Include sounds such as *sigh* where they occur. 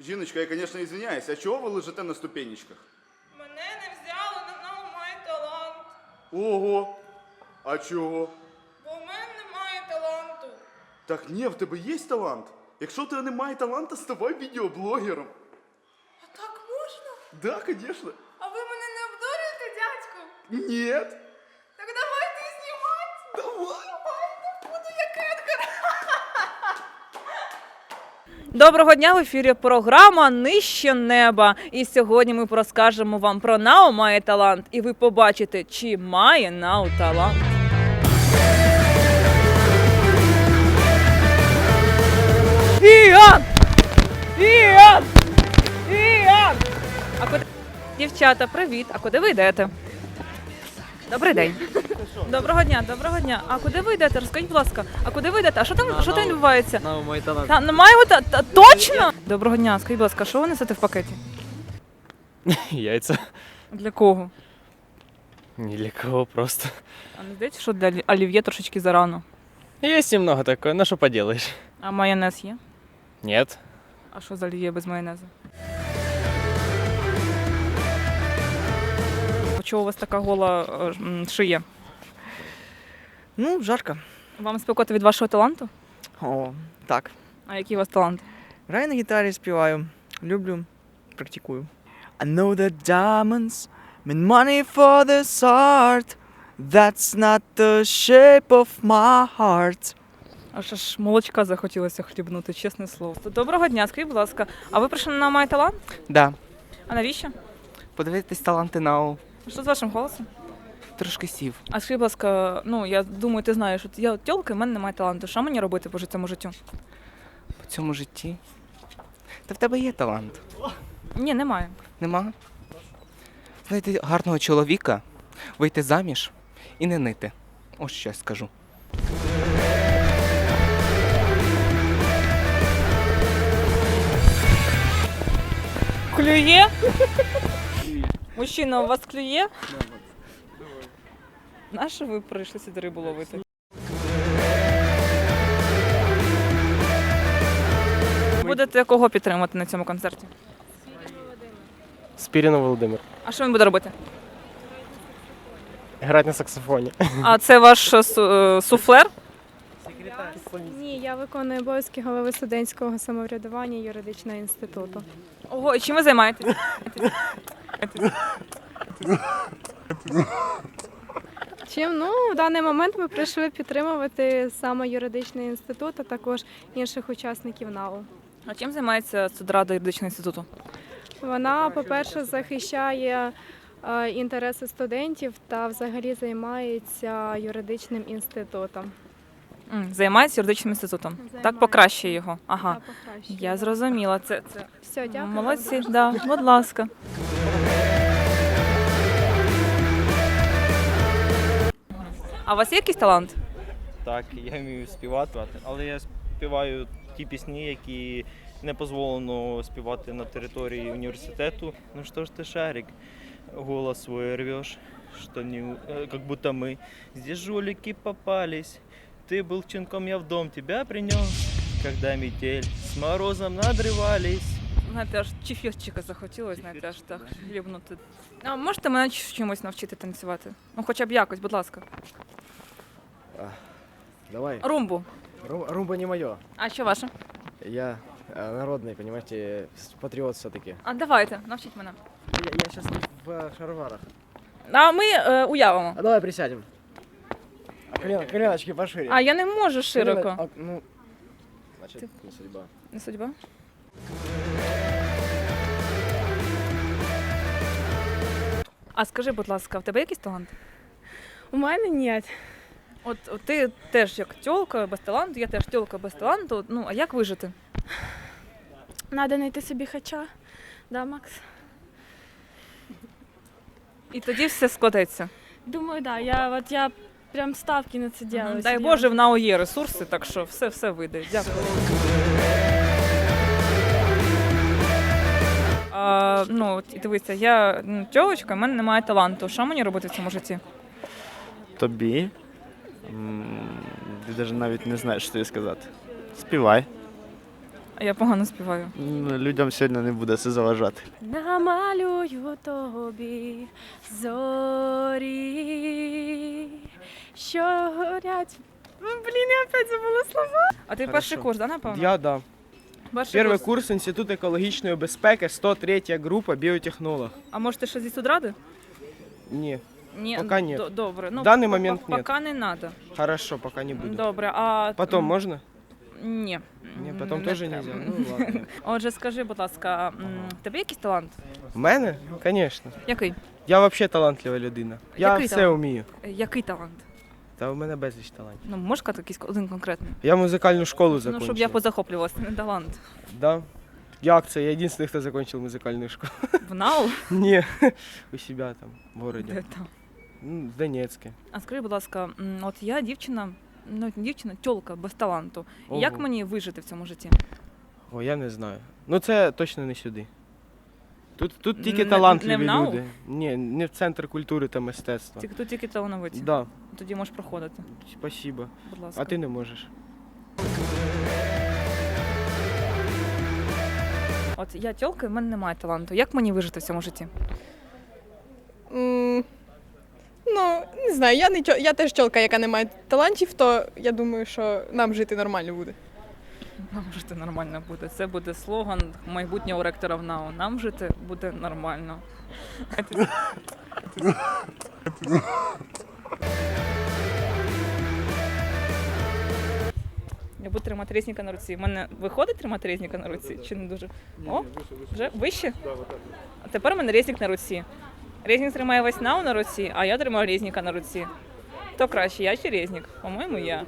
Жіночка, я, звісно, извиняюсь, а чого ви лежите на ступенечках? Мене не взяли на «Now My талант, Ого! А чого? бо в мене немає таланту. Так ні, в тебе є талант. Якщо в тебе немає таланту, ставай відеоблогером. А так можна? Да, звісно. А ви мене не обдурюєте, дядьку? Ні. Так давайте знімати. Давай. Давайте буду як Едгар. Доброго дня в ефірі програма Нижче неба. І сьогодні ми розкажемо вам про Нао має талант, і ви побачите, чи має Нао талант. Іан! Іан! Іан! А куди... Дівчата, привіт! А куди ви йдете? Добрий день. Доброго дня, доброго дня. А куди ви йдете? Розкажіть, будь ласка, а куди ви йдете? А що там, що там відбувається? На талант. Та немає та, та точно? Доброго дня, скажіть, будь ласка, що ви несете в пакеті? *laughs* Яйца. Для кого? Ни для кого просто. А не здається, що для олів'є трошечки зарано. Есть немного такое, ну что поделаешь. А майонез є? Нет. А що за олів'є без майонезу? Чого у вас така гола е, шия? Ну, жарко. Вам спекоти від вашого таланту? О, так. А який у вас талант? Граю на гітарі, співаю. Люблю, практикую. I know that diamonds mean money for this art. That's not the shape of my heart. Аж аж молочка захотілося хлібнути, чесне слово. Доброго дня, скажіть, будь ласка, а ви прийшли на май талант? Да. А навіщо? Подивитись таланти на Що з вашим голосом? трошки сів. А скажи, будь ласка, ну я думаю, ти знаєш, от я тьолка, і в мене немає таланту. Що мені робити по цьому життю? По цьому житті. Та в тебе є талант. Ні, немає. Нема? Знайти гарного чоловіка, вийти заміж і не нити. Ось що я скажу. Клює? Мужчина, у вас клює? На що ви прийшли сюди рибу ловити? Будете кого підтримувати на цьому концерті? Спирина Володимир. А що він буде робити? Грать на саксофоні. А це ваш е, су- е, суфлер? Ні, я виконую обов'язки голови студентського самоврядування юридичного інституту. Ого, і чим ви займаєтесь? Чим ну в даний момент ми прийшли підтримувати саме юридичний інститут, а також інших учасників НАУ. А чим займається студрада юридичного інституту? Вона, по-перше, захищає е, інтереси студентів та взагалі займається юридичним інститутом. М, Займається юридичним інститутом. Так Займається. покращує його. Ага. Та покращує. Я зрозуміла. Це, це Все, дякую. молодці, да, будь ласка. А у вас є якийсь талант? Так, я вмію співати, але я співаю ті пісні, які не дозволено співати на території університету. Ну що ж ти, Шарик, голос свой рвешь, что не, э, как будто мы здесь жулики попались. Ты был чинком, я в дом тебя принес, когда метель с морозом надрывались. Знаєте, аж чефірчика захотілося, знаєте, аж так хлібнути. А можете мене ч- чимось навчити танцювати? Ну, хоча б якось, будь ласка. Давай. Румбу. Ру- Румба не мое. А що ваше? Я э, народный, понимаете, с- патриот все-таки. А давайте, навчіть мене. Я, я сейчас в э, шароварах. А ми е, уявимо. А давай присядем. А колено, коленочки пошире. А я не можу Колено- широко. а, ну, значит, не судьба. Не судьба. А скажи, будь ласка, в тебе якийсь талант? У мене ні. От, от ти теж як тьолка без таланту, я теж тьолка без таланту. Ну, а як вижити? Надо знайти собі хача. Да, Макс? І тоді все складеться. Думаю, да. Я от я прям ставки на це делаю. Дай серйозно. Боже, в НАО є ресурси, так що все, все вийде. Дякую. А, ну, от, дивися, я ну, тьолочка, в мене немає таланту. Що мені робити в цьому житті? Тобі. Ти навіть навіть не знаєш, що тобі сказати. Співай. А я погано співаю. Людям сьогодні не буде це заважати. Намалюю тобі зорі, що горять. Ну, Блін, я опять забула слова. А ти Хорошо. перший курс, да, напевно? Я да. Перший Перший курс. курс Інститут екологічної безпеки, 103 група, біотехнолог. А може ти ще зі студради? Ні, Ні, Пока д- Добре. Ну, В даний момент по- ні. Пока не надо. хорошо, поки не буду. Добре, а... Потом м, можна? Ні. Ні, потом не теж треба. нельзя. Ну ладно. *laughs* Отже, скажи, будь ласка, м, тебе якийсь талант? В мене? Звісно. Який? Я взагалі талантлива людина. Я Який все талант? вмію. Е, Який талант? Та в мене безліч талантів. Ну, можеш сказати якийсь один конкретний? Я музикальну школу Ну, щоб я позахоплювалася, не талант. Да. Як це? Я єдиний, хто закончив музикальну школу. В НАУ? *laughs* Ні, *laughs* у себе там, в городі. Де там? Ну, в Донецьке. А скажи, будь ласка, от я дівчина, ну дівчина, тьолка без таланту. І Як мені вижити в цьому житті? О, я не знаю. Ну це точно не сюди. Тут, тут тільки Не- талантливі не в люди. Ні, не в центр культури та мистецтва. Тільки тут тільки талановиті. Да, Тоді можеш проходити, спасибо. будь ласка. А ти не можеш. От я тьолка, і в мене немає таланту. Як мені вижити в цьому житті? М, Ну, не знаю, я не тьо- я теж тьолка, яка не має талантів, то я думаю, що нам жити нормально буде. Нам жити нормально буде. Це буде слоган майбутнього ректора в НАУ. Нам жити буде нормально. Я буду тримати різника на руці. У мене виходить тримати різника на руці? Чи не дуже? О, вже вище? А тепер у мене різник на руці. Різник тримає весь нау на руці, а я тримаю різника на руці. Хто краще, я чи Резнік? По-моєму, я.